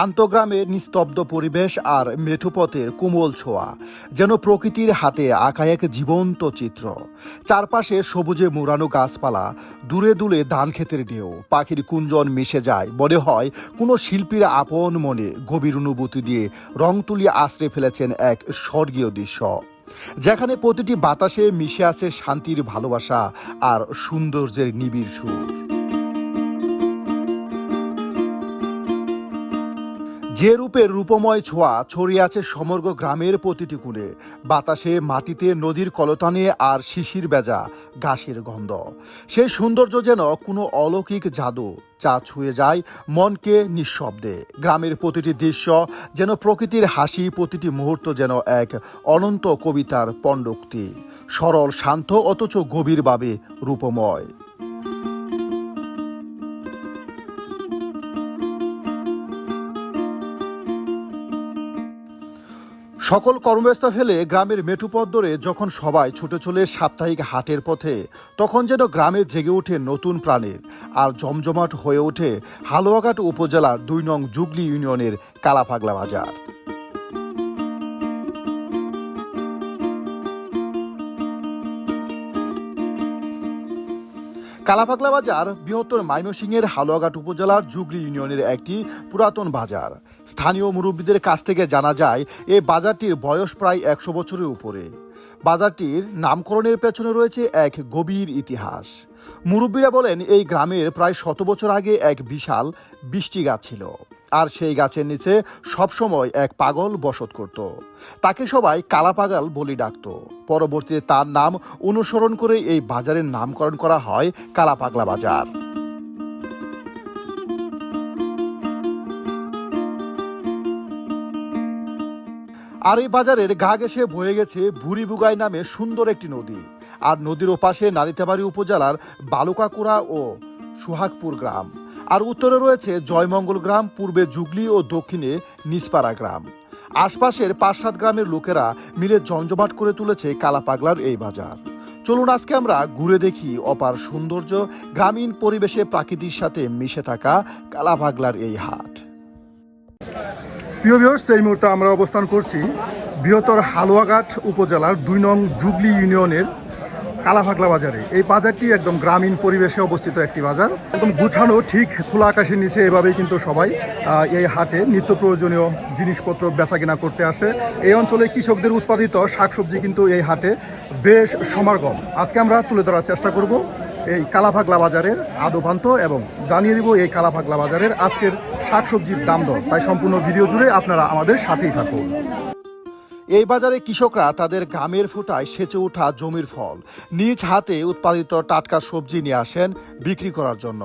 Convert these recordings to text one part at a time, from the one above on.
শান্ত গ্রামের নিস্তব্ধ পরিবেশ আর মেঠুপথের কোমল ছোঁয়া, যেন প্রকৃতির হাতে আঁকা এক জীবন্ত চিত্র। চারপাশে সবুজে মোড়ানো গাছপালা, দূরে দূরে ধান ক্ষেতের ঢেউ, পাখির কুঞ্জন মিশে যায়, মনে হয় কোনো শিল্পীর আপন মনে গভীর অনুভূতি দিয়ে রং তুলিয়ে আশ্রে ফেলেছেন এক স্বর্গীয় দৃশ্য। যেখানে প্রতিটি বাতাসে মিশে আছে শান্তির ভালোবাসা আর সৌন্দর্যের নিবিড় সুর। যে রূপের রূপময় ছোঁয়া ছড়িয়ে আছে সমগ্র গ্রামের প্রতিটি কোণে, বাতাসে, মাটিতে, নদীর কলতানে আর শিশির বেজা ঘাসের গন্ধ। সেই সৌন্দর্য যেন কোনো অলৌকিক জাদু যা ছুঁয়ে যায় মনকে নিঃশব্দে। গ্রামের প্রতিটি দৃশ্য যেন প্রকৃতির হাসি, প্রতিটি মুহূর্ত যেন এক অনন্ত কবিতার পণ্ডুক্তি। সরল, শান্ত, অথচ গভীরভাবে রূপময়। সকল কর্মব্যস্ত ফেলে গ্রামের মেটুপথ ধরে যখন সবাই ছুটে চলে সাপ্তাহিক হাটের পথে, তখন যেন গ্রামে জেগে ওঠে নতুন প্রাণের আর জমজমাট হয়ে ওঠে হালুয়াঘাট উপজেলার দুই নং জুগলি ইউনিয়নের কালাপাগলা বাজার। কালাপাগলা বাজার বৃহত্তর ময়মনসিংহের হালুয়াঘাট উপজেলার জুগলি ইউনিয়নের একটি পুরাতন বাজার। স্থানীয় মুরব্বীদের কাছ থেকে জানা যায়, এ বাজারটির বয়স প্রায় একশো বছরের উপরে। বাজারটির নামকরণের পেছনে রয়েছে এক গভীর ইতিহাস। মুরব্বীরা বলেন, এই গ্রামের প্রায় শত বছর আগে এক বিশাল বৃষ্টি গাছ ছিল। আর সেই গাছের নিচে সবসময় এক পাগল বসত করত। তাকে সবাই কালা পাগল বলে ডাকত। পরবর্তীতে তার নাম অনুসরণ করে এই বাজারের নামকরণ করা হয় কালা পাগলা বাজার। আর এই বাজারের গা ঘেসে বয়ে গেছে বুড়িবুগাই নামে সুন্দর একটি নদী। আর নদীর ওপাশে নালিতাবাড়ি উপজেলার বালুকাকুড়া ও সুহাগপুর গ্রাম। আর উত্তরে রয়েছে জয়মঙ্গল গ্রাম, পূর্বে জুগলি ও দক্ষিণে নিসপাড়া গ্রাম। আশপাশের পাঁচ গ্রামের লোকেরা মিলে জমজমাট করে তুলেছে কালাপাগলার এই বাজার। চলুন আজকে আমরা ঘুরে দেখি অপার সৌন্দর্য, গ্রামীণ পরিবেশে প্রাকৃতির সাথে মিশে থাকা কালাপাগলার এই হাট। প্রিয় ভিউয়ার্স এই মুহূর্তে আমরা অবস্থান করছি বৃহত্তর হালুয়াঘাট উপজেলার দুই নং জুবলি ইউনিয়নের কালাফাকলা বাজারে। এই বাজারটি একদম গ্রামীণ পরিবেশে অবস্থিত একটি বাজার। একদম গুছানো ঠিক খোলা আকাশের নিচে এভাবেই কিন্তু সবাই এই হাটে নিত্য প্রয়োজনীয় জিনিসপত্র বেচা বেচাকেনা করতে আসে। এই অঞ্চলে কৃষকদের উৎপাদিত শাকসবজি কিন্তু এই হাটে বেশ সমাগম। আজকে আমরা তুলে ধরার চেষ্টা করব এই কালাফাগলা বাজারের আদোপান্ত এবং জানিয়ে দিব এই কালাফাগলা বাজারের আজকের শাকসবজির দাম দর। তাই সম্পূর্ণ ভিডিও জুড়ে আপনারা আমাদের সাথেই থাকুন। এই বাজারে কৃষকরা তাদের গ্রামের ফুটায় সেচে ওঠা জমির ফল। নিজ হাতে উৎপাদিত টাটকা সবজি নিয়ে আসেন বিক্রি করার জন্য।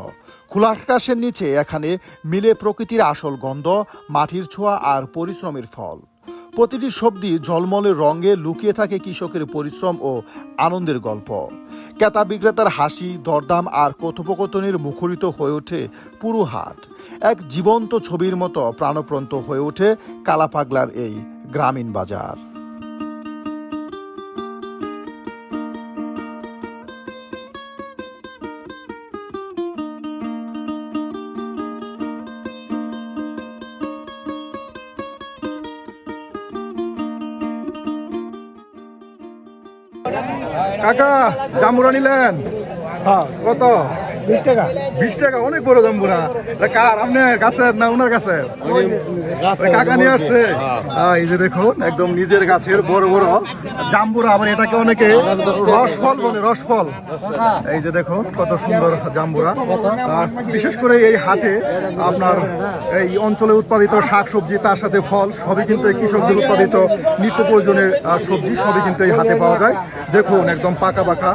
খোলা আকাশের নিচে এখানে মিলে প্রকৃতির আসল গন্ধ, মাটির ছোঁয়া আর পরিশ্রমের ফল। প্রতিটি সবজি ঝলমলের রঙে লুকিয়ে থাকে কৃষকের পরিশ্রম ও আনন্দের গল্প। ক্রেতা বিক্রেতার হাসি, দরদাম আর কথোপকথনের মুখরিত হয়ে ওঠে পুরো হাট। এক জীবন্ত ছবির মতো প্রাণপ্রান্ত হয়ে ওঠে কালাপাগলার এই গ্রামীণ বাজার। কাকা জাম্বুরা নিলেন? হ্যাঁ। কত? বিশ টাকা? বিশ টাকা অনেক বড় জাম্বুরা এটা কার? আপনার না ওনার কাকা নিয়ে আসছে। এই যে দেখুন একদম নিজের গাছের বড় বড়। জাম্বুরা আবার এটাকে অনেকে রসফল বলে রসফল। এই যে দেখুন কত সুন্দর জাম্বুরা আহ, বিশেষ করে এই হাটে আপনার এই অঞ্চলে উৎপাদিত শাক সবজি তার সাথে ফল সবই কিন্তু এই কৃষকদের উৎপাদিত নিত্য প্রয়োজনের সবজি সবই কিন্তু এই হাতে পাওয়া যায়। দেখুন একদম পাকা পাকা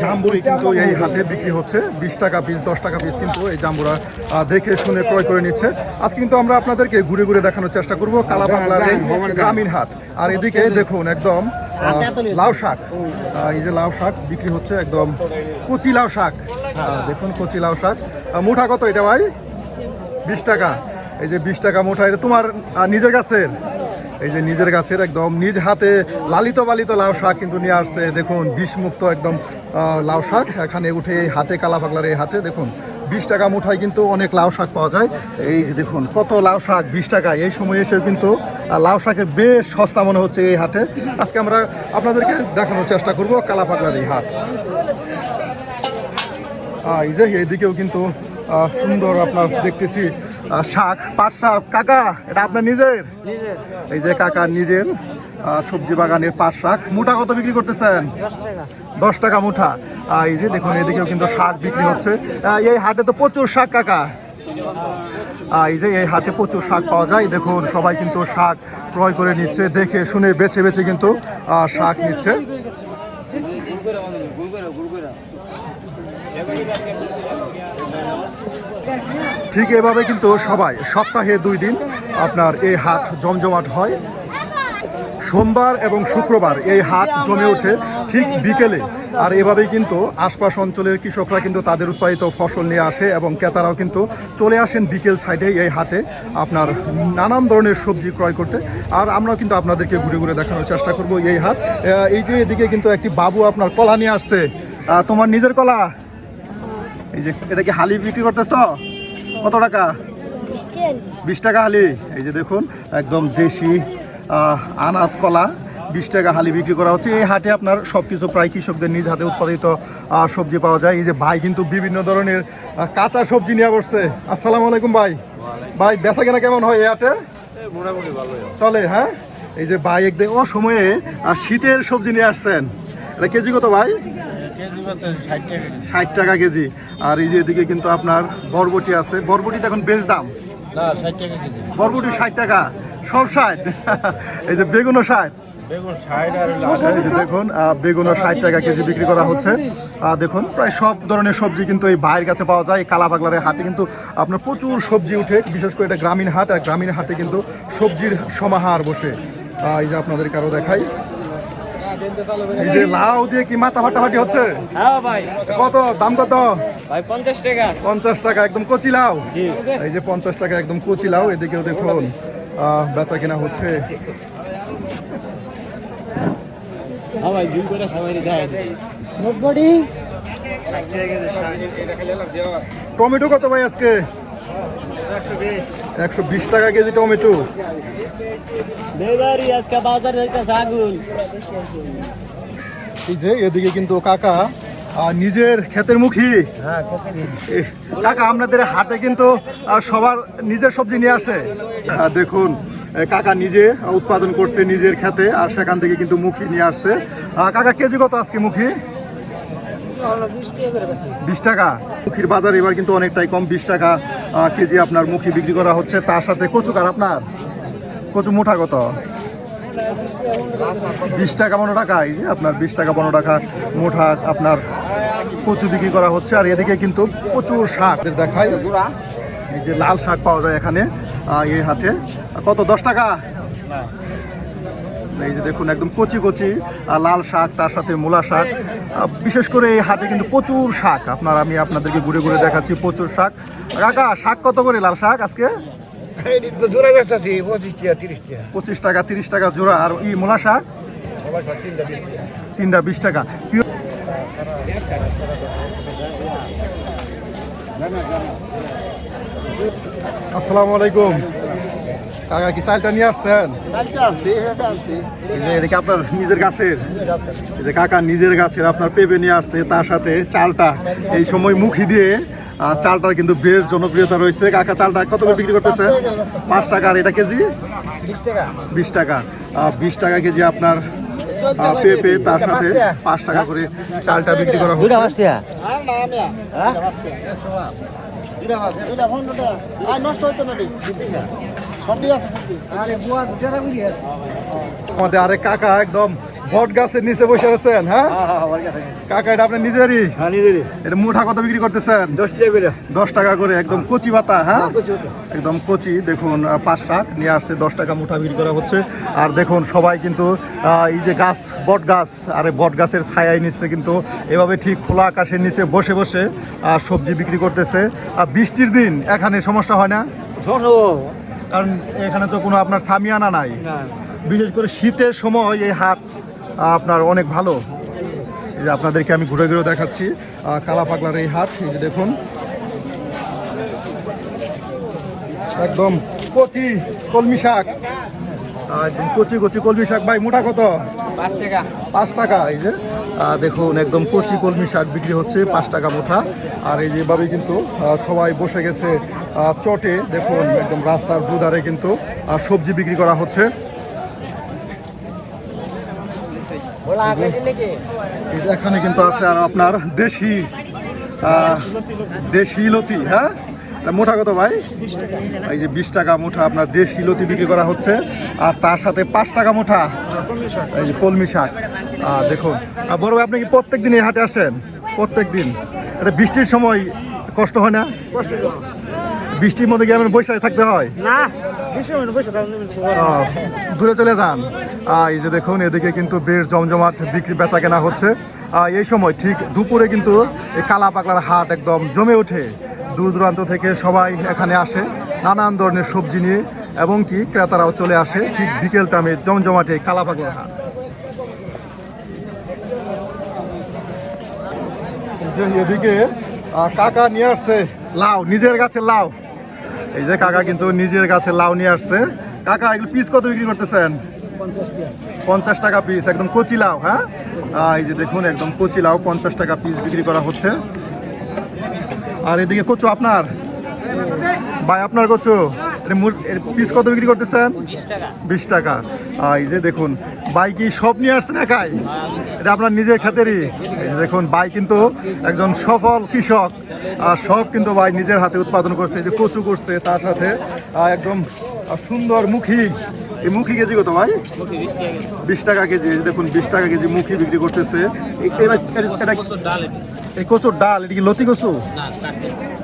জাম্বুরি কিন্তু এই হাতে বিক্রি হচ্ছে বিশ টাকা পিস দশ টাকা পিস কিন্তু এই জাম্বুরা দেখে শুনে ক্রয় করে নিচ্ছে। আজকে কিন্তু আমরা আপনাদেরকে ঘুরে ঘুরে দেখানোর চেষ্টা করব কালা বাংলার গ্রামীণ হাট। আর এদিকে দেখুন একদম লাউ শাক। এই যে লাউ শাক বিক্রি হচ্ছে একদম কচি লাউ শাক। দেখুন কচি লাউ শাক। মুঠা কত এটা ভাই? বিশ টাকা। এই যে বিশ টাকা মুঠা এটা তোমার নিজের গাছের। এই যে নিজের গাছের একদম নিজ হাতে লালিত পালিত লাউ শাক কিন্তু নিয়ে আসছে। দেখুন বিষমুক্ত একদম লাউ শাক। এখানে উঠে এই কালা পাগলার এই হাটে, দেখুন, বিশ টাকা মুঠায় কিন্তু অনেক লাউ শাক পাওয়া যায়। এই যে দেখুন, কত লাউ শাক, বিশ টাকা। এই সময় এসে কিন্তু লাউ শাকের বেশ সস্তা মনে হচ্ছে এই হাটে। আজকে আমরা আপনাদেরকে দেখানোর চেষ্টা করব কালাপাগলার এই হাট। এই যে এইদিকেও কিন্তু সুন্দর আপনার দেখতেছি শাক পাট শাক। কাকা এটা আপনার নিজের? এই যে কাকা নিজের সবজি বাগানের পাট শাক। মোটা কত বিক্রি করতেছেন? দশ টাকা। মুঠা এই যে দেখুন এদিকেও কিন্তু শাক বিক্রি হচ্ছে। এই হাটে তো প্রচুর শাক কাকা। এই যে এই হাটে প্রচুর শাক পাওয়া যায়। দেখুন সবাই কিন্তু শাক ক্রয় করে নিচ্ছে দেখে শুনে বেছে বেছে কিন্তু আহ, শাক নিচ্ছে। ঠিক এভাবে কিন্তু সবাই, সপ্তাহে দুই দিন আপনার এই হাট জমজমাট হয়। সোমবার এবং শুক্রবার এই হাট জমে ওঠে ঠিক বিকেলে। আর এভাবেই কিন্তু আশপাশ অঞ্চলের কৃষকরা কিন্তু তাদের উৎপাদিত ফসল নিয়ে আসে এবং ক্রেতারাও কিন্তু চলে আসেন বিকেল সাইডে এই হাটে আপনার নানান ধরনের সবজি ক্রয় করতে। আর আমরাও কিন্তু আপনাদেরকে ঘুরে ঘুরে দেখানোর চেষ্টা করব এই হাট। এই যে এদিকে কিন্তু একটি বাবু আপনার কলা নিয়ে আসছে। তোমার নিজের কলা? এই যে, এটা কি হালি বিক্রি করতেছ? কত টাকা? বিশ টাকা। হালি। এই যে দেখুন একদম দেশি আনাজ কলা বিশ টাকা হালি বিক্রি করা হচ্ছে। এই হাটে আপনার সব কিছু প্রায় কৃষকদের নিজ হাতে উৎপাদিত আহ, সবজি পাওয়া যায়। এই যে ভাই কিন্তু বিভিন্ন ধরনের কাঁচা সবজি নিয়ে বসছে। আসসালামু আলাইকুম ভাই। ভাই বেচা কেনা কেমন হয় এই হাটে? চলে হ্যাঁ? এই যে ভাই একদম ও সময়ে শীতের সবজি নিয়ে আসছেন। এটা কেজি কত ভাই? ষাট টাকা কেজি। আর এই যে এদিকে কিন্তু আপনার বরবটি আছে। বরবটিতে এখন বেশ দাম। না ষাট টাকা কেজি। বরবটি ষাট টাকা। সব ষাট। এই যে বেগুনও ষাট। দেখুন বেগুনও ষাট টাকা কেজি বিক্রি করা হচ্ছে। দেখুন প্রায় সব ধরনের সবজি কিন্তু এই বাইরের কাছে পাওয়া যায়। এই কালাপাগলারের হাটে কিন্তু আপনার প্রচুর সবজি উঠে। বিশেষ করে এটা গ্রামীণ হাট। আর গ্রামীণ হাটে কিন্তু সবজির সমাহার বসে। এই যে আপনাদের কারও দেখাই। এই যে লাউ দিয়ে কি মাথা ফাটাফাটি হচ্ছে? হ্যাঁ ভাই। কত? দাম কত? ভাই পঞ্চাশ টাকা। পঞ্চাশ টাকা একদম কচি লাউ? জি। এই যে পঞ্চাশ টাকা একদম কচি লাউ। এদিকেও দেখুন আহ, বেচা কেনা হচ্ছে। হ্যাঁ টমেটো কত ভাই আজকে? একশো বিশ। টাকা কেজি টমেটো। এই যে এদিকে কিন্তু কাকা নিজের ক্ষেতের মুখী। হ্যাঁ কাকা আপনাদের হাটে কিন্তু সবার নিজের সবজি নিয়ে আসে। দেখুন কাকা নিজে উৎপাদন করছে নিজের খেতে আর সেখান থেকে কিন্তু মুখী নিয়ে আসছে। কাকা কেজি কত আজকে মুখী? বিশ টাকা মুখির বাজার এবার কিন্তু অনেকটাই কম, বিশ টাকা কেজি আপনার মুখী বিক্রি করা হচ্ছে। তার সাথে কচু কচুকার আপনার? কচু মুঠা কত? বিশ টাকা পনেরো টাকা, এই যে আপনার বিশ টাকা পনেরো টাকা মুঠা আপনার কচু বিক্রি করা হচ্ছে। আর এদিকে কিন্তু প্রচুর শাক দেখায় এই যে লাল শাক পাওয়া যায় এখানে এই হাটে। কত, দশ টাকা? এই যে দেখুন, একদম কচি কচি লাল শাক, তার সাথে মূলা শাক। বিশেষ করে এই হাটে কিন্তু প্রচুর শাক। আপনার আমি আপনাদেরকে ঘুরে ঘুরে দেখাচ্ছি প্রচুর শাক। কাকা শাক কত করে লাল শাক আজকে? পঁচিশ টাকা তিরিশ টাকা। জোড়া। আর ই মূলা শাক? তিনটা বিশ টাকা। আসসালামু আলাইকুম। কাকা কি চালটা নিয়ে আসছেন? এটা কি আপনার নিজের গাছের এই যে কাকা নিজের গাছের আপনার পেঁপে নিয়ে আসছে তার সাথে চালটা। এই সময় মুখি দিয়ে চালটার কিন্তু বেশ জনপ্রিয়তা রয়েছে। কাকা চালটা কত করে বিক্রি করতেছে? পাঁচ টাকা আর এটা কেজি? বিশ টাকা। বিশ টাকা। কেজি আপনার পেঁপে তার সাথে পাঁচ টাকা। করে চালটা বিক্রি করা হচ্ছে। আমাদের আরেক কাকা একদম বট গাছের নিচে বসে আছেন হ্যাঁ? কাকা এটা আপনার নিজেরই? হ্যাঁ এটা মুঠা কত বিক্রি করতেছেন? দশ টাকা করে। দশ টাকা করে একদম কচি পাতা হ্যাঁ? একদম কচি দেখুন পাঁচ শাক নিয়ে আসছে দশ টাকা মুঠা বিক্রি করা হচ্ছে। আর দেখুন সবাই কিন্তু আহ, এই যে গাছ বট গাছ আর বট গাছের ছায়ায় নিচে কিন্তু এভাবে ঠিক খোলা আকাশের নিচে বসে বসে সবজি বিক্রি করতেছে। আর বৃষ্টির দিন এখানে সমস্যা হয় না? কারণ এখানে তো কোনো আপনার সামিয়ানা নাই। বিশেষ করে শীতের সময় এই হাট আপনার অনেক ভালো। এই যে আপনাদেরকে আমি ঘুরে ঘুরে দেখাচ্ছি কালা পাগলার এই হাট এই যে দেখুন। একদম কচি কলমি শাক। কচি কচি কলমি শাক। ভাই মোটা কত? পাঁচ টাকা। পাঁচ টাকা এই যে। দেখুন, একদম কচি কলমি শাক বিক্রি হচ্ছে, পাঁচ টাকা মুঠা। আর এই যেভাবে কিন্তু সবাই বসে গেছে চটে। দেখুন, একদম রাস্তার দুধারে কিন্তু সবজি বিক্রি করা হচ্ছে। এখানে কিন্তু আছে আর আপনার দেশি দেশি লতি হ্যাঁ? তা মোটা কত ভাই? এই যে বিশ টাকা মুঠা আপনার দেশি লতি বিক্রি করা হচ্ছে। আর তার সাথে পাঁচ টাকা মুঠা এই যে কলমি শাক। দেখুন। আর বড় ভাই আপনি কি প্রত্যেক দিন এই হাটে আসেন? প্রত্যেক দিন এটা বৃষ্টির সময় কষ্ট হয় না? বৃষ্টির মধ্যে গিয়ে বৈশাখে থাকতে হয়? না দূরে চলে যান। এই যে দেখুন এদিকে কিন্তু বেশ জমজমাট বিক্রি বেচা কেনা হচ্ছে। এই সময় ঠিক দুপুরে কিন্তু এই কালা পাকলার হাট একদম জমে ওঠে। দূর দূরান্ত থেকে সবাই এখানে আসে, নানান ধরনের সবজি নিয়ে, এবং কি ক্রেতারাও চলে আসে, ঠিক বিকেল টাইমে জমজমাটে এই কালা হাট যে এদিকে কাকা নিয়ে আসছে লাউ, নিজের গাছে লাউ। এই যে কাকা কিন্তু নিজের গাছে লাউ নিয়ে আসছে। কাকা, এগুলো পিস কত বিক্রি করতেছেন? পঞ্চাশ টাকা পিস একদম কচি লাউ হ্যাঁ? এই যে দেখুন, একদম কচি লাউ, পঞ্চাশ টাকা পিস বিক্রি করা হচ্ছে। আর এদিকে কচু আপনার? ভাই, আপনার কচু? পিস কত বিক্রি করতেছেন? বিশ টাকা। এই যে দেখুন, ভাই কি সব নিয়ে আসছেন একাই এটা আপনার নিজের খাতেরই। দেখুন, ভাই কিন্তু একজন সফল কৃষক, আর সব কিন্তু ভাই নিজের হাতে উৎপাদন করছে যে কচু করছে, তার সাথে একদম সুন্দর মুখী। এই মুখী কেজি কত ভাই? বিশ টাকা কেজি। দেখুন, বিশ টাকা কেজি মুখী বিক্রি করতেছে। এই কচুর ডাল এটা কি লতি কচু?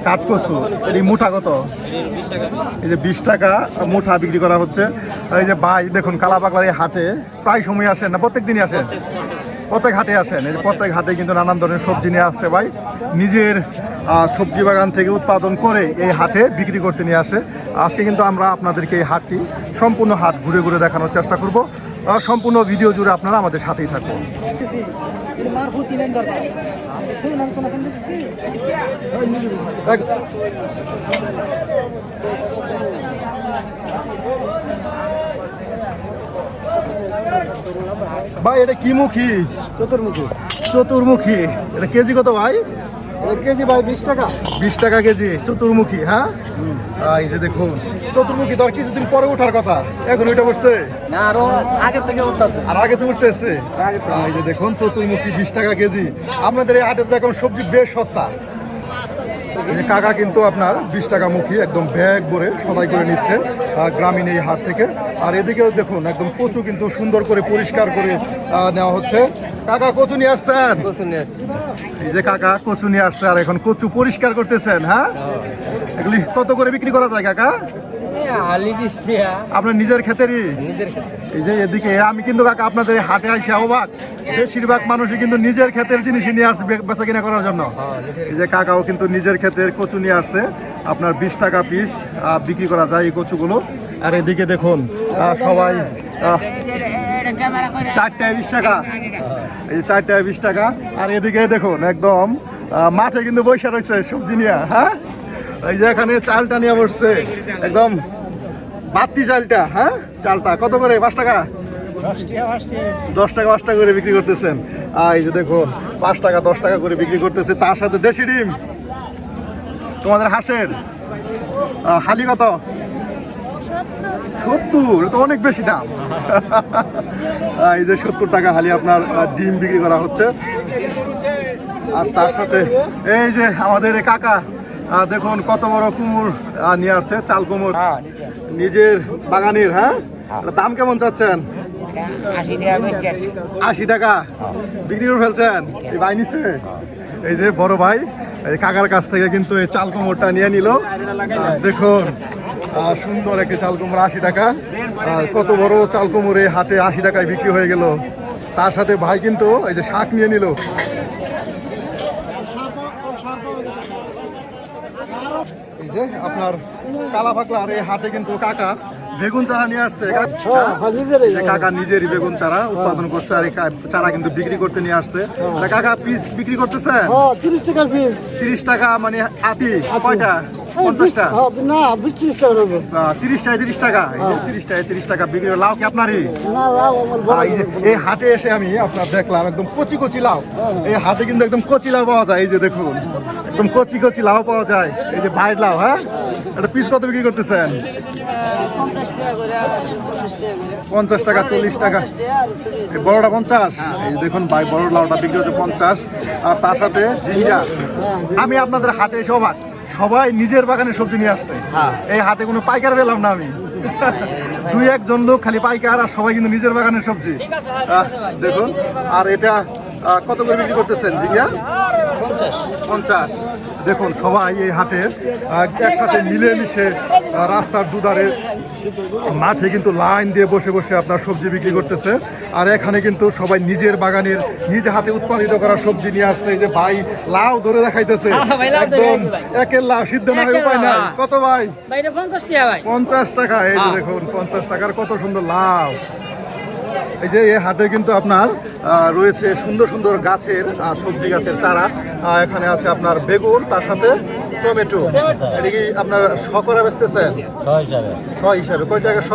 কাঠ কচু এটি মুঠা কত? এই যে বিশ টাকা মুঠা বিক্রি করা হচ্ছে। এই যে ভাই দেখুন কালাপাকলার এই হাটে প্রায় সময় আসেন না প্রত্যেক দিনই আসেন? প্রত্যেক হাটে আসেন। এই যে প্রত্যেক হাটে কিন্তু নানান ধরনের সবজি নিয়ে আসছে ভাই। নিজের সবজি বাগান থেকে উৎপাদন করে এই হাটে বিক্রি করতে নিয়ে আসে। আজকে কিন্তু আমরা আপনাদেরকে এই হাটটি সম্পূর্ণ হাট ঘুরে ঘুরে দেখানোর চেষ্টা করব। সম্পূর্ণ ভিডিও জুড়ে আপনারা আমাদের সাথেই থাকুন। ভাই এটা কি মুখী? চতুর্মুখী। চতুর্মুখী। এটা কেজি কত ভাই? কেজি ভাই বিশ টাকা। বিশ টাকা কেজি চতুর্মুখী হ্যাঁ? এই যে দেখুন চতুর্মুখী তো আর কিছুদিন পরে ওঠার কথা। এখন ওইটা না আরও থেকে উঠতেছে। আর আগে তো উঠতেছে? এই যে দেখুন চতুর্মুখী বিশ টাকা কেজি। আপনাদের এই হাটে এখন সবজি বেশ সস্তা। এই কাকা কিন্তু আপনার বিশ টাকা মুখী একদম ব্যাগ ভরে সদাই করে নিচ্ছে গ্রামীণ এই হাট থেকে। আর এদিকেও দেখুন একদম কচু কিন্তু সুন্দর করে পরিষ্কার করে নেওয়া হচ্ছে। কাকা কচু নিয়ে আসছেন? এই যে কাকা কচু নিয়ে আসছে আর এখন কচু পরিষ্কার করতেছেন হ্যাঁ? এগুলি কত করে বিক্রি করা যায় কাকা? টাকা আপনার নিজের ক্ষেতেরই? এই যে এদিকে আমি কিন্তু কাকা আপনাদের হাটে আইসি অবাক। বেশিরভাগ মানুষই কিন্তু নিজের ক্ষেতের জিনিস নিয়ে আসছে বেচা কিনা করার জন্য। এই যে কাকাও কিন্তু নিজের ক্ষেতের কচু নিয়ে আসছে। আপনার বিশ টাকা পিস বিক্রি করা যায় এই কচুগুলো। আর এদিকে দেখুন সবাই বিশ টাকা। এই বিশ টাকা। আর এদিকে দেখুন, একদম মাঠে কিন্তু রয়েছে সবজি নিয়ে হ্যাঁ? এই যে এখানে চালটা নিয়ে বসছে, একদম চালটা হ্যাঁ? চালটা, কত করে? পাঁচ টাকা? দশ টাকা, পাঁচ টাকা করে বিক্রি করতেছেন। এই যে দেখুন, পাঁচ টাকা, দশ টাকা করে বিক্রি করতেছে, তার সাথে দেশি ডিম। তোমাদের হাঁসের হালি কত? সত্তর তো অনেক বেশি দাম। এই যে সত্তর টাকা হালি আপনার ডিম বিক্রি করা হচ্ছে। আর তার সাথে এই যে আমাদের কাকা দেখুন কত বড় কুমুর নিয়ে আসছে চাল কুমুর। নিজের বাগানের হ্যাঁ? দাম কেমন চাচ্ছেন? আশি টাকা টাকা? বিক্রি করে ফেলছেন? এই ভাই নিচ্ছে? এই যে বড় ভাই এই কাকার কাছ থেকে কিন্তু এই চাল কুমড়টা নিয়ে নিল। দেখুন সুন্দর একটি চাল কুমড়ো আশি টাকা। কত বড় চাল কুমড়ো হাটে আশি টাকায় বিক্রি হয়ে গেল। তার সাথে ভাই কিন্তু এই যে শাক নিয়ে নিল। এই যে আপনার কালা ফাকলার এই হাটে কিন্তু কাকা বেগুন চারা নিয়ে আসছে। কাকা নিজেরই বেগুন চারা উৎপাদন করছে আর চারা কিন্তু বিক্রি করতে নিয়ে আসছে। কাকা পিস বিক্রি করতেছে? তিরিশ টাকার পিস তিরিশ টাকা মানে আতি। কয়টা? পঞ্চাশটা? হ্যাঁ, না বিশ ত্রিশ টাকা তিরিশ টাকা তিরিশ টাকা এই যে তিরিশ টাকা তিরিশ টাকা বিক্রি করে লাউ কি আপনারই? এই এই হাটে এসে আমি আপনার দেখলাম একদম কচি কচি লাউ। এই হাটে কিন্তু একদম কচি লাউ পাওয়া যায় এই যে দেখুন। একদম কচি কচি লাউ পাওয়া যায় এই যে বাইর লাউ হ্যাঁ? এটা পিস কত বিক্রি করতেছেন? পঞ্চাশ টাকা চল্লিশ টাকা। এই বড়টা পঞ্চাশ? এই দেখুন ভাই বড় লাউটা বিক্রি হচ্ছে পঞ্চাশ। আর তার সাথে ঝিঙ্গা আমি আপনাদের হাটে এসে অবাক। সবাই নিজের বাগানে সবজি নিয়ে আসছে। এই হাতে কোনো পাইকার পেলাম না আমি। দুই একজন লোক খালি পাইকার আর সবাই কিন্তু নিজের বাগানের সবজি। দেখুন। আর এটা কত করে বিক্রি করতেছেন জিজ্ঞাসা পঞ্চাশ। পঞ্চাশ। দেখুন সবাই এই হাটে একসাথে মিলেমিশে রাস্তার দুধারে মাঠে কিন্তু লাইন দিয়ে বসে বসে আপনার সবজি বিক্রি করতেছে। আর এখানে কিন্তু সবাই নিজের বাগানের নিজে হাতে উৎপাদিত করা সবজি নিয়ে আসছে। এই যে ভাই লাউ ধরে দেখাইতেছে। একদম। একের লাউ সিদ্ধ না হয় উপায় নাই। কত ভাই? পঞ্চাশ টাকা এই যে। দেখুন পঞ্চাশ টাকার কত সুন্দর লাউ। এই যে এই হাটে কিন্তু আপনার রয়েছে সুন্দর সুন্দর গাছের সবজি গাছের চারা। এখানে আছে আপনার বেগুন তার সাথে টমেটো। এটা কি আপনার শ করে বেচতেছেন? ছয় হিসাবে। শ হিসাবে। কয় টাকা শ?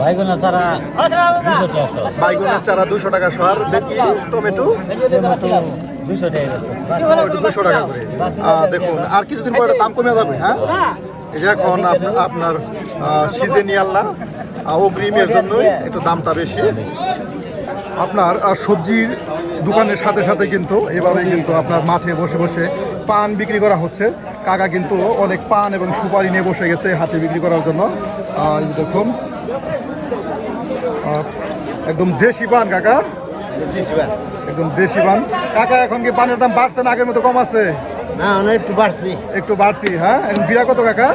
বাইগুনা ছাড়া দুশো টাকা বাইগুনের চারা দুশো টাকা শ। আর বেকি টমেটো? দুশো টাকা করে। দেখুন আর কিছুদিন পরে দাম কমে যাবে হ্যাঁ? এই যে এখন আপনার সিজেনিয়াল না আহ, অগ্রিমের জন্য একটু দামটা বেশি। আপনার সবজির দোকানের সাথে সাথে কিন্তু এভাবে কিন্তু আপনার মাঠে বসে বসে পান বিক্রি করা হচ্ছে। কাকা কিন্তু অনেক পান এবং সুপারি নিয়ে বসে গেছে হাতে বিক্রি করার জন্য। দেখুন। একদম দেশি পান কাকা। একদম দেশি পান। কাকা এখন কি পানের দাম বাড়ছে না আগের মতো কম আছে? না একটু বাড়ছি। একটু বাড়তি হ্যাঁ? বিয়া কত কাকা?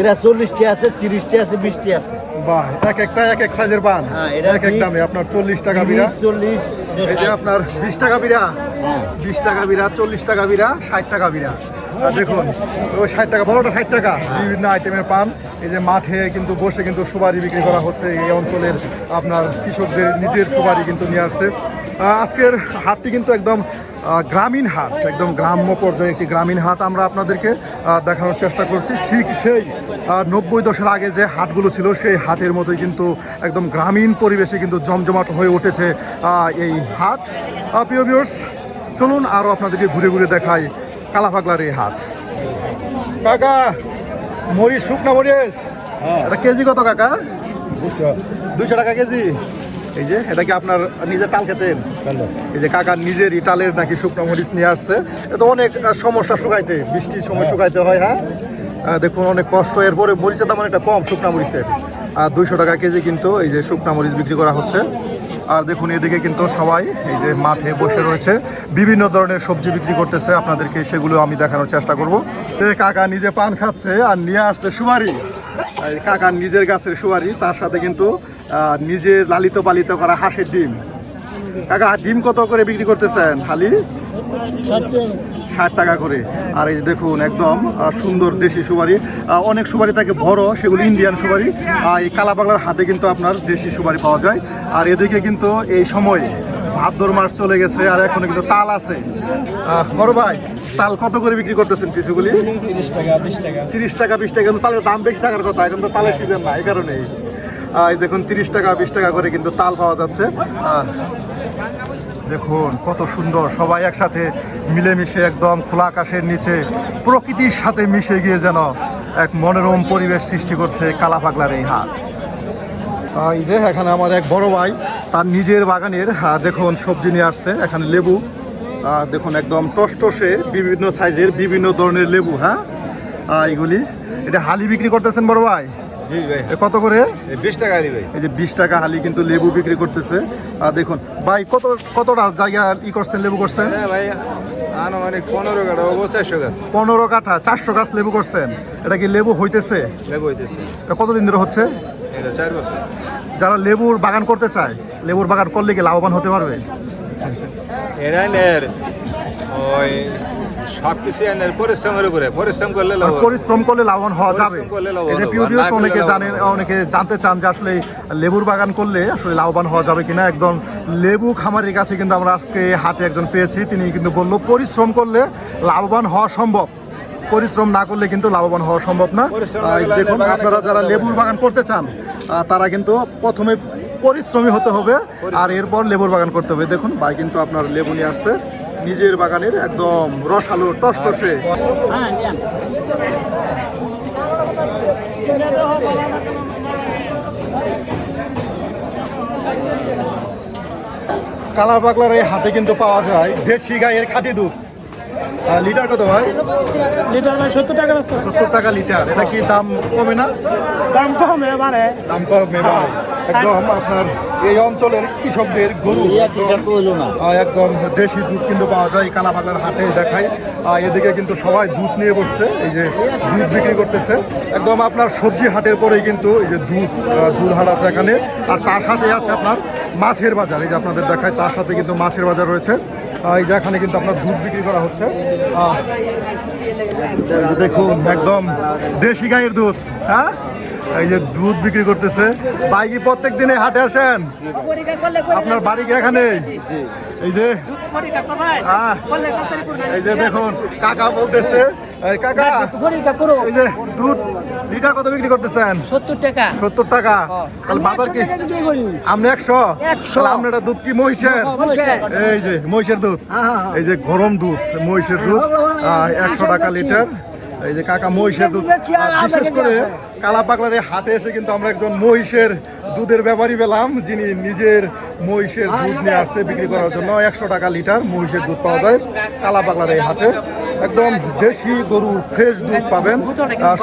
এরা চল্লিশটি আছে তিরিশটি আছে বিশটি আছে। বাহ এক একটা এক এক সাইজের হ্যাঁ, এক এক দামে আপনার চল্লিশ টাকা বিরা চল্লিশ এই যে আপনার বিশ টাকা বিরা বিশ টাকা বিরা চল্লিশ টাকা বিরা ষাট টাকা বিরা দেখুন ওই ষাট টাকা বড়টা ষাট টাকা। বিভিন্ন আইটেমের পান। এই যে মাঠে কিন্তু বসে কিন্তু সুপারি বিক্রি করা হচ্ছে। এই অঞ্চলের আপনার কৃষকদের নিজের সুপারি কিন্তু নিয়ে আসছে। আজকের হাটটি কিন্তু একদম গ্রামীণ হাট একদম গ্রাম্য পর্যায়ে একটি গ্রামীণ হাট আমরা আপনাদেরকে দেখানোর চেষ্টা করছি। ঠিক সেই নব্বই দশের আগে যে হাটগুলো ছিল সেই হাটের মতোই কিন্তু একদম গ্রামীণ পরিবেশে কিন্তু জমজমাট হয়ে উঠেছে এই হাট। প্রিয় চলুন আরও আপনাদেরকে ঘুরে ঘুরে দেখাই কালাফাগলার এই হাট। কাকা মরিচ শুকনা মরিচ? এটা কেজি কত কাকা? দুশো টাকা কেজি? এই যে এটা কি আপনার নিজের তাল খেতেন এই যে কাকা নিজের ইটালের নাকি শুকনো মরিচ নিয়ে আসছে। এটা অনেক সমস্যা শুকাইতে বৃষ্টির সময় শুকাইতে হয় হ্যাঁ? দেখুন অনেক কষ্ট। এরপরে মরিচের দাম অনেকটা কম শুকনা মরিচের। আর দুইশো টাকা কেজি কিন্তু এই যে শুকনা মরিচ বিক্রি করা হচ্ছে। আর দেখুন এদিকে কিন্তু সবাই এই যে মাঠে বসে রয়েছে। বিভিন্ন ধরনের সবজি বিক্রি করতেছে। আপনাদেরকে সেগুলো আমি দেখানোর চেষ্টা করব। কাকা নিজে পান খাচ্ছে আর নিয়ে আসছে এই কাকার নিজের গাছের সুপারি তার সাথে কিন্তু নিজের লালিত পালিত করা হাঁসের ডিম। কাকা ডিম কত করে বিক্রি করতেছেন খালি ষাট টাকা। করে। আর এই দেখুন একদম সুন্দর দেশি সুপারি। অনেক সুপারি থাকে বড় সেগুলো ইন্ডিয়ান সুপারি। এই কালাপাগলার হাতে কিন্তু আপনার দেশি সুপারি পাওয়া যায়। আর এদিকে কিন্তু এই সময় ভাদ্র মাস চলে গেছে আর এখন কিন্তু তাল আছে। বড় ভাই তাল কত করে বিক্রি করতেছেন কিছুগুলি তিরিশ টাকা বিশ টাকা। তিরিশ টাকা বিশ টাকা কিন্তু তালের দাম বেশি থাকার কথা এখন তো তালের সিজন না এই কারণেই। এই দেখুন তিরিশ টাকা বিশ টাকা করে কিন্তু তাল পাওয়া যাচ্ছে। দেখুন কত সুন্দর সবাই একসাথে মিলেমিশে একদম খোলা আকাশের নিচে প্রকৃতির সাথে মিশে গিয়ে যেন এক মনোরম পরিবেশ সৃষ্টি করছে কালাপাগলার এই হাট। এই যে এখানে আমার এক বড় ভাই তার নিজের বাগানের দেখুন সবজি নিয়ে আসছে এখানে লেবু। দেখুন একদম টসটসে বিভিন্ন সাইজের বিভিন্ন ধরনের লেবু হ্যাঁ? আহ, এইগুলি। এটা হালি বিক্রি করতেছেন বড় ভাই? কত করে? বিশ টাকা দিবে এই যে বিশ টাকা হালি কিন্তু লেবু বিক্রি করতেছে। আর দেখুন ভাই কত কতটা জায়গা ই করছেন লেবু করছেন? হ্যাঁ ভাই আনুমানিক পনেরো কাটা চারশো গাছ। পনেরো কাঠা চারশো গাছ লেবু করছেন। এটা কি লেবু হইতেছে? লেবু হইতেছে। এটা কতদিন ধরে হচ্ছে? এটা চার বছর। যারা লেবুর বাগান করতে চায় লেবুর বাগান করলে কি লাভবান হতে পারবে? এরা ওই সব কিছু এনের পরিশ্রমের উপরে পরিশ্রম করলে লাভ পরিশ্রম করলে লাভবান হওয়া যাবে। না করলে অনেকে জানেন অনেকে জানতে চান যে আসলে লেবুর বাগান করলে আসলে লাভবান হওয়া যাবে কিনা। একদম লেবু খামারের কাছে কিন্তু আমরা আজকে হাটে একজন পেয়েছি। তিনি কিন্তু বলল পরিশ্রম করলে লাভবান হওয়া সম্ভব। পরিশ্রম না করলে কিন্তু লাভবান হওয়া সম্ভব না। দেখুন আপনারা যারা লেবুর বাগান করতে চান তারা কিন্তু প্রথমে পরিশ্রমী হতে হবে। আর এরপর লেবুর বাগান করতে হবে। দেখুন ভাই কিন্তু আপনার লেবু নিয়ে আসছে। নিজের বাগানের একদম রসালো টসটসে। কালার পাগলার এই হাতে কিন্তু পাওয়া যায় দেশি গায়ের খাঁটি দুধ। লিটার কত ভাই? লিটার ভাই সত্তর টাকা সত্তর টাকা লিটার এটা কি দাম কমে না? দাম কম এবারে। দাম কমে বাড়ে একদম আপনার এই অঞ্চলের কৃষকদের গরু। একদম দেশি দুধ কিন্তু পাওয়া যায় এই কালা পাগলার হাটে দেখায় এদিকে কিন্তু সবাই দুধ নিয়ে বসছে এই যে দুধ বিক্রি করতেছে। একদম আপনার সবজি হাটের পরেই কিন্তু এই যে দুধ দুধ হাট আছে এখানে। আর তার সাথে আছে আপনার মাছের বাজার এই যে আপনাদের দেখায় তার সাথে কিন্তু মাছের বাজার রয়েছে। এই যে এখানে কিন্তু আপনার দুধ বিক্রি করা হচ্ছে। দেখুন একদম দেশি গাইয়ের দুধ হ্যাঁ? এই যে দুধ বিক্রি করতেছে ভাই কি প্রত্যেক দিনে হাটে আসেন? আপনার বাড়ি কি এখানে? এই যে এই যে দেখুন কাকা বলতেছে এই কাকা এই যে দুধ লিটার কত বিক্রি করতেছেন? সত্তর টাকা। সত্তর টাকা। তাহলে বাজার কি আপনি একশো? আপনার এটা দুধ কি মহিষের? এই যে মহিষের দুধ। এই যে গরম দুধ মহিষের দুধ একশো টাকা লিটার। এই যে কাকা মহিষের দুধ বিশেষ করে কালা পাগলার এই হাটে এসে কিন্তু আমরা একজন মহিষের দুধের ব্যাপারী পেলাম, যিনি নিজের মহিষের দুধ নিয়ে আসছে বিক্রি করার জন্য। একশো টাকা লিটার মহিষের দুধ পাওয়া যায় কালা পাগলার এই হাটে। একদম দেশি গরুর ফ্রেশ দুধ পাবেন।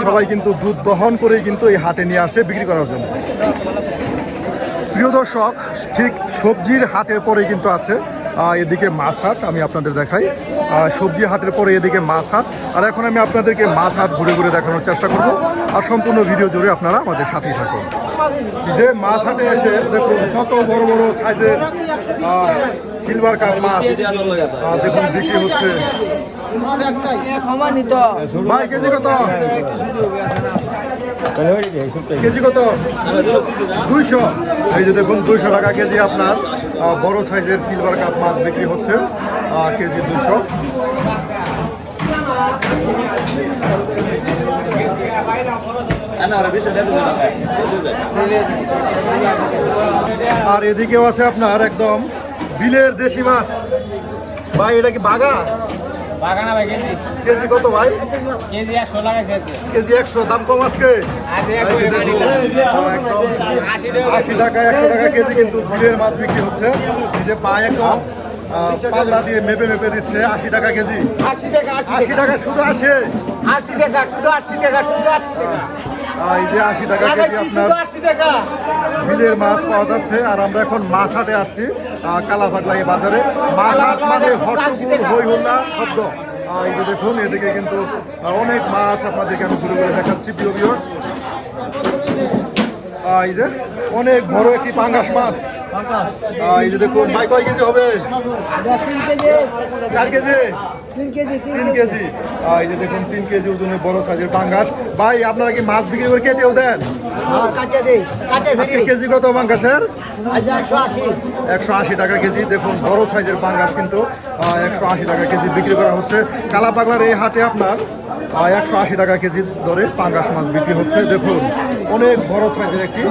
সবাই কিন্তু দুধ দহন করেই কিন্তু এই হাটে নিয়ে আসে বিক্রি করার জন্য। প্রিয় দর্শক, ঠিক সবজির হাটের পরে কিন্তু আছে। এদিকে মাছ হাট আমি আপনাদের দেখাই। সবজি হাটের পরে এদিকে মাছ হাট। আর এখন আমি আপনাদেরকে মাছ হাট ঘুরে ঘুরে দেখানোর চেষ্টা করব। আর সম্পূর্ণ ভিডিও জুড়ে আপনারা আমাদের সাথেই থাকুন। যে মাছ হাটে এসে, দেখুন কত বড় বড় সাইজের সিলভার কাপ মাছ দেখুন বিক্রি হচ্ছে। ভাই, কেজি কত? কেজি কত? দুইশো। এই যে দেখুন, দুইশো টাকা কেজি আপনার বড় সাইজের সিলভার কাপ মাছ বিক্রি হচ্ছে কেজি দুইশো। আর এদিকেও আছে আপনার একদম বিলের দেশি মাছ। ভাই এটা কি বাগা? বাগানা ভাই কেজি। কেজি কত ভাই? কেজি একশো লাগাইছে কেজি একশো দাম কম আজকে? আশি টাকা একশো টাকা কেজি কিন্তু বিলের মাছ বিক্রি হচ্ছে। যে পা একদম পাল্লা দিয়ে মেপে মেপে দিচ্ছে আশি টাকা কেজি। আশি টাকা আশি টাকা। শুধু আসে আশি টাকা শুধু আশি টাকা শুধু আশি টাকা। আহ, এই যে আশি টাকা কেজি আপনার বিলের মাছ পাওয়া যাচ্ছে আর আমরা এখন মাছাটে আছি এই বাজারে। মাছাট মানে হট্টগোল হই হল্লা শব্দ এই যে দেখুন এদিকে কিন্তু অনেক মাছ আপনাদেরকে আমি ঘুরে ঘুরে দেখাচ্ছি প্রিয় প্রিয় এই যে অনেক বড় একটি পাঙ্গাস মাছ। এই যে দেখুন ভাই কয় কেজি হবে? চার কেজি? তিন কেজি এই যে দেখুন তিন কেজি ওজনের বড় সাইজের পাঙ্গাস। ভাই আপনারা কি মাছ বিক্রি করে কেটেও দেন? আজকে কেজি কত পাঙ্গাসের? একশো আশি। টাকা কেজি। দেখুন বড় সাইজের পাঙ্গাস কিন্তু একশো আশি টাকা কেজি বিক্রি করা হচ্ছে। কালা পাগলার এই হাটে আপনার একশো আশি টাকা কেজি দরে পাঙ্গাস মাছ বিক্রি হচ্ছে। দেখুন অনেক বড় সাইজের একটি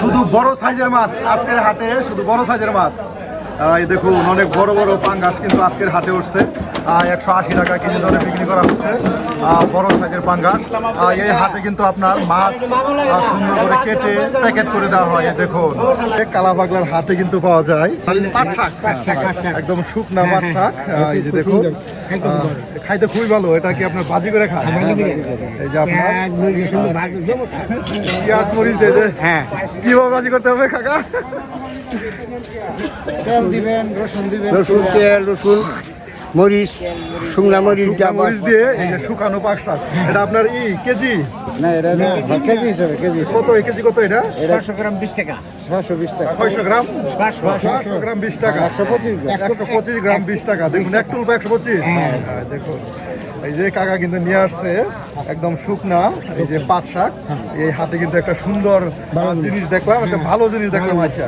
শুধু বড় সাইজের মাছ আজকের হাটে, শুধু বড় সাইজের মাছ। এই দেখুন, অনেক বড় বড় পাঙ্গাস কিন্তু আজকের হাটে উঠছে। একশো আশি টাকা কেজি দরে বিক্রি করা হচ্ছে বড় সাইজের পাঙ্গাস। এই হাটে কিন্তু আপনার মাছ সুন্দর করে কেটে প্যাকেট করে দেওয়া হয় দেখুন। এই কালা পাগলার হাটে কিন্তু পাওয়া যায়। একদম শুকনা পাট শাক এই যে দেখুন। খাইতে খুবই ভালো এটা কি আপনার ভাজি করে খান এই যে আপনার পেঁয়াজ মরিচ এই যে। হ্যাঁ। কীভাবে ভাজি করতে হবে কাকা? তেল দিবেন রসুন দিবেন রসুন তেল রসুন। মরিচ শুকনা মরিচ মরিচ দিয়ে এই যে শুকানো পাক শাক এটা আপনার ই কেজি? না এটা কেজি। হিসাবে কেজি কত এই কেজি কত এটা? গ্রাম বিশ টাকা। ছশো বিশ টাকা। ছয়শো গ্রাম? ছয়শো। গ্রাম বিশ টাকা। একশো পঁচিশ একশো পঁচিশ গ্রাম বিশ টাকা। দেখুন এক টুলপা একশো পঁচিশ? হ্যাঁ, দেখুন। এই যে কাকা কিন্তু নিয়ে আসছে একদম শুকনা এই যে পাট শাক। এই হাতে কিন্তু একটা সুন্দর জিনিস। দেখলাম একটা ভালো জিনিস দেখলাম আচ্ছা